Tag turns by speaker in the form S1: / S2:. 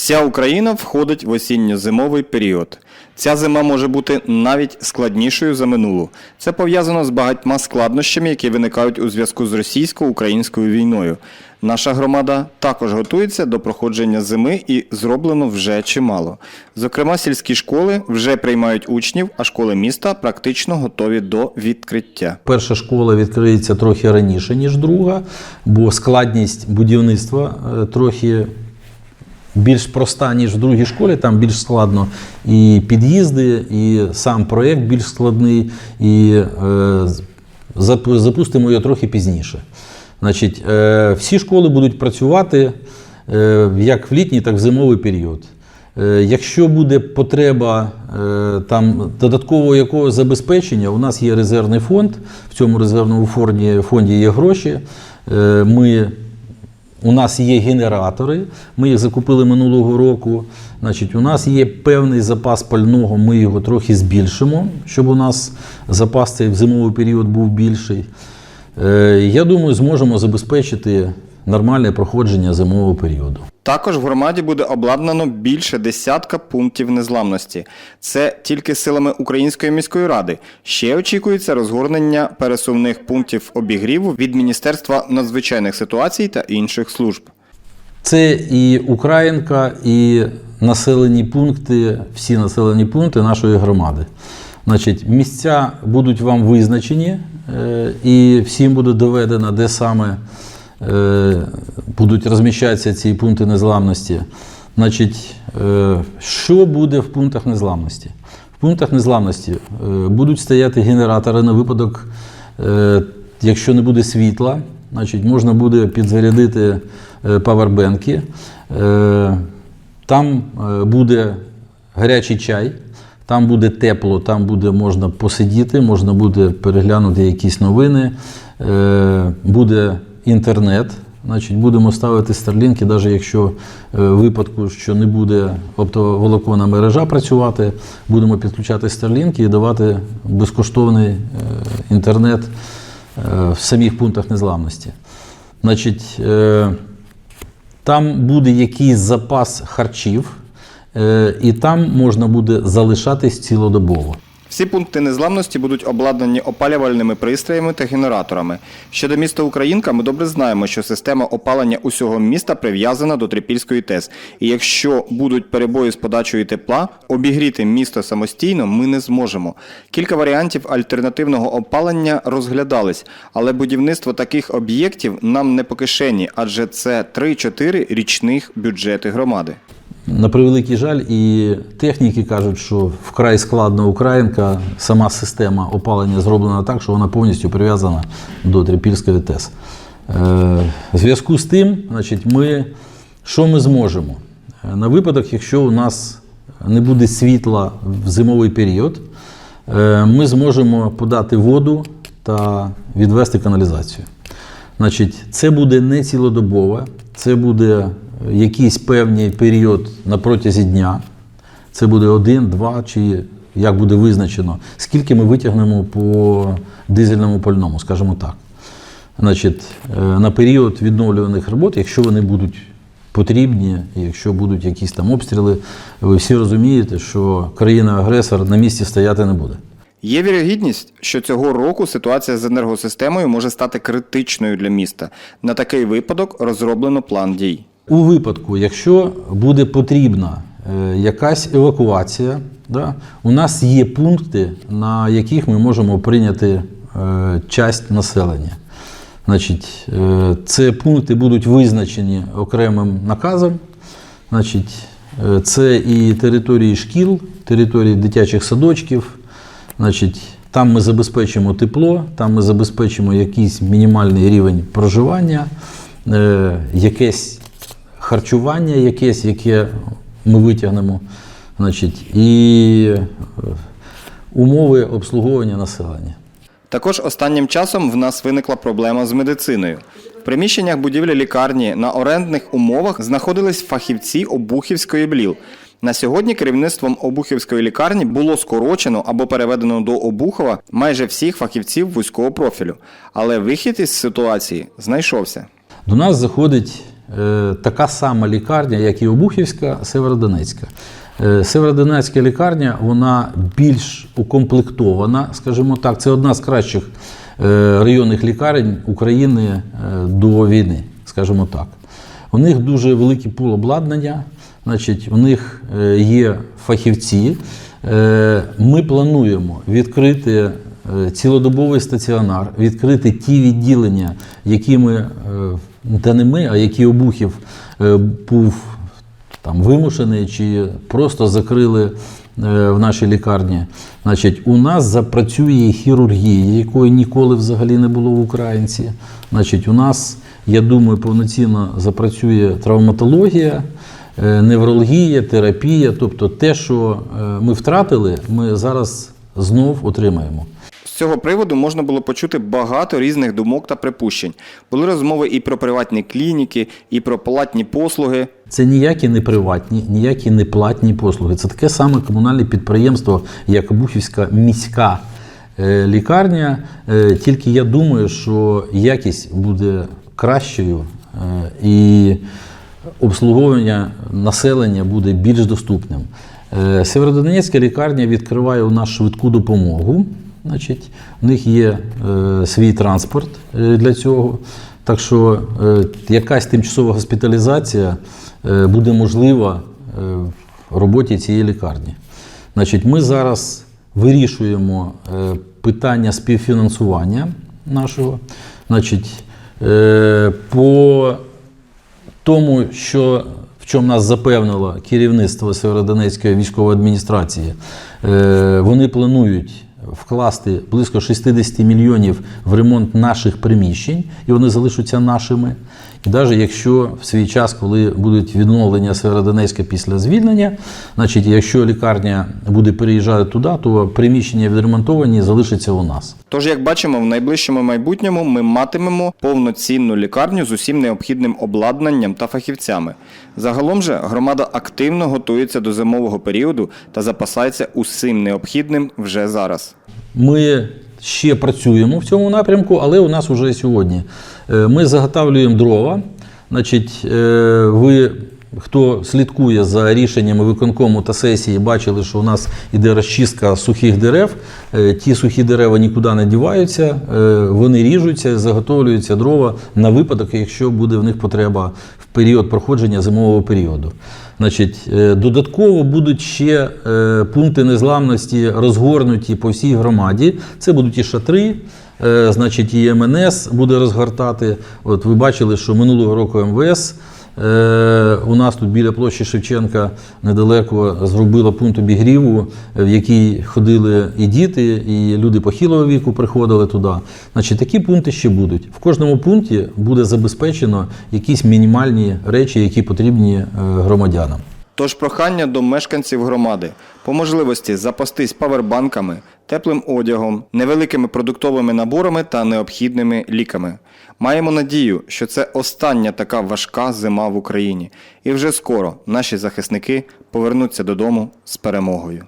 S1: Вся Україна входить в осінньо-зимовий період. Ця зима може бути навіть складнішою за минулу. Це пов'язано з багатьма складнощами, які виникають у зв'язку з російсько-українською війною. Наша громада також готується до проходження зими і зроблено вже чимало. Зокрема, сільські школи вже приймають учнів, а школи міста практично готові до відкриття.
S2: Перша школа відкриється трохи раніше, ніж друга, бо складність будівництва е, трохи більш проста, ніж в другій школі. Там більш складно і під'їзди, і сам проєкт більш складний, і е, запустимо його трохи пізніше. Значить, е, всі школи будуть працювати е, як в літній, так і в зимовий період. Е, Якщо буде потреба е, там додаткового якогось забезпечення, у нас є резервний фонд. В цьому резервному фонді, є гроші. Е, Ми, у нас є генератори, ми їх закупили минулого року. Значить, у нас є певний запас пального, ми його трохи збільшимо, щоб у нас запас цей в зимовий період був більший. Е, Я думаю, зможемо забезпечити нормальне проходження зимового періоду.
S1: Також в громаді буде обладнано більше десятка пунктів незламності. Це тільки силами Української міської ради. Ще очікується розгорнення пересувних пунктів обігріву від Міністерства надзвичайних ситуацій та інших служб.
S2: Це і Українка, і населені пункти, всі населені пункти нашої громади. Значить, місця будуть вам визначені, е, і всім буде доведено, де саме будуть розміщатися ці пункти незламності. Значить, е, що буде в пунктах незламності? В пунктах незламності е, будуть стояти генератори на випадок, е, якщо не буде світла, значить, можна буде підзарядити е, павербенки. Е, Там е, буде гарячий чай, там буде тепло, там буде можна посидіти, можна буде переглянути якісь новини, е, буде інтернет. Значить, будемо ставити старлінки, навіть якщо е, в випадку, що не буде оптоволоконна мережа працювати, будемо підключати старлінки і давати безкоштовний е, інтернет е, в самих пунктах незламності. Значить, е, там буде якийсь запас харчів, е, і там можна буде залишатись цілодобово.
S1: Всі пункти незламності будуть обладнані опалювальними пристроями та генераторами. Щодо міста Українка, ми добре знаємо, що система опалення усього міста прив'язана до Трипільської ТЕС. І якщо будуть перебої з подачею тепла, обігріти місто самостійно ми не зможемо. Кілька варіантів альтернативного опалення розглядались, але будівництво таких об'єктів нам не по кишені, адже це 3-4 річних бюджети громади.
S2: На превеликий жаль, і техніки кажуть, що вкрай складна Українка, сама система опалення зроблена так, що вона повністю прив'язана до Трипільської ТЕС. Е, В зв'язку з тим, значить, ми, що ми зможемо? Е, На випадок, якщо у нас не буде світла в зимовий період, е, ми зможемо подати воду та відвести каналізацію. Значить, це буде не цілодобове, це буде якийсь певний період на протязі дня. Це буде один, два чи як буде визначено, скільки ми витягнемо по дизельному пальному, скажімо так. Значить, е, на період відновлюваних робот, якщо вони будуть потрібні, якщо будуть якісь там обстріли, ви всі розумієте, що країна-агресор на місці стояти не буде.
S1: Є вірогідність, що цього року ситуація з енергосистемою може стати критичною для міста. На такий випадок розроблено план дій.
S2: У випадку, якщо буде потрібна е, якась евакуація, да, у нас є пункти, на яких ми можемо прийняти е, часть населення. Значить, е, це пункти будуть визначені окремим наказом. Значить, це і території шкіл, території дитячих садочків. Значить, там ми забезпечимо тепло, там ми забезпечимо якийсь мінімальний рівень проживання, якесь харчування, якесь, яке ми витягнемо, значить, і е, умови обслуговування населення.
S1: Також останнім часом в нас виникла проблема з медициною. В приміщеннях будівлі лікарні на орендних умовах знаходились фахівці Обухівської БЛІЛ. На сьогодні керівництвом Обухівської лікарні було скорочено або переведено до Обухова майже всіх фахівців вузького профілю. Але вихід із ситуації знайшовся.
S2: До нас заходить така сама лікарня, як і Обухівська, Северодонецька. Е, Северодонецька лікарня вона більш укомплектована, скажімо так. Це одна з кращих е, районних лікарень України е, до війни, скажімо так. У них дуже великий пул обладнання, значить, у них е, є фахівці. Е, Ми плануємо відкрити е, цілодобовий стаціонар, відкрити ті відділення, які ми, е, та не ми, а які обухів е, був там вимушений чи просто закрили е, в нашій лікарні. Значить, у нас запрацює хірургія, якої ніколи взагалі не було в українці. Значить, у нас, я думаю, повноцінно запрацює травматологія, е, неврологія, терапія. Тобто те, що е, ми втратили, ми зараз знов отримаємо.
S1: Цього приводу можна було почути багато різних думок та припущень. Були розмови і про приватні клініки, і про платні послуги.
S2: Це ніякі не приватні, ніякі не платні послуги. Це таке саме комунальне підприємство, як Обухівська міська е, лікарня. Е, Тільки я думаю, що якість буде кращою е, і обслуговування населення буде більш доступним. Северодонецька лікарня відкриває у нас швидку допомогу. Значить, у них є е, свій транспорт е, для цього. Так що е, якась тимчасова госпіталізація е, буде можлива е, в роботі цієї лікарні. Значить, ми зараз вирішуємо е, питання співфінансування нашого. Значить, е, по тому, що в чому нас запевнило керівництво Северодонецької військової адміністрації, е, вони планують вкласти близько 60 мільйонів в ремонт наших приміщень, і вони залишаться нашими. І навіть якщо в свій час, коли будуть відновлення Северодонецька після звільнення, значить, якщо лікарня буде переїжджати туди, то приміщення відремонтовані залишаться у нас.
S1: Тож, як бачимо, в найближчому майбутньому ми матимемо повноцінну лікарню з усім необхідним обладнанням та фахівцями. Загалом же громада активно готується до зимового періоду та запасається усім необхідним вже зараз.
S2: Ми ще працюємо в цьому напрямку, але у нас вже сьогодні. Е, Ми заготовлюємо дрова. Значить, е, ви, хто слідкує за рішеннями виконкому та сесії, бачили, що у нас іде розчистка сухих дерев. Е, Ті сухі дерева нікуди не діваються, вони ріжуться, заготовлюються дрова на випадок, якщо буде в них потреба в період проходження зимового періоду. Значить, е, додатково будуть ще е, пункти незламності розгорнуті по всій громаді. Це будуть і шатри, е, значить, і МНС буде розгортати. От ви бачили, що минулого року МВС. Е, У нас тут біля площі Шевченка недалеко зробила пункт обігріву, в який ходили і діти, і люди похилого віку приходили туди. Значить, такі пункти ще будуть. В кожному пункті буде забезпечено якісь мінімальні речі, які потрібні е, громадянам.
S1: Тож прохання до мешканців громади по можливості запастись павербанками, теплим одягом, невеликими продуктовими наборами та необхідними ліками. Маємо надію, що це остання така важка зима в Україні, і вже скоро наші захисники повернуться додому з перемогою.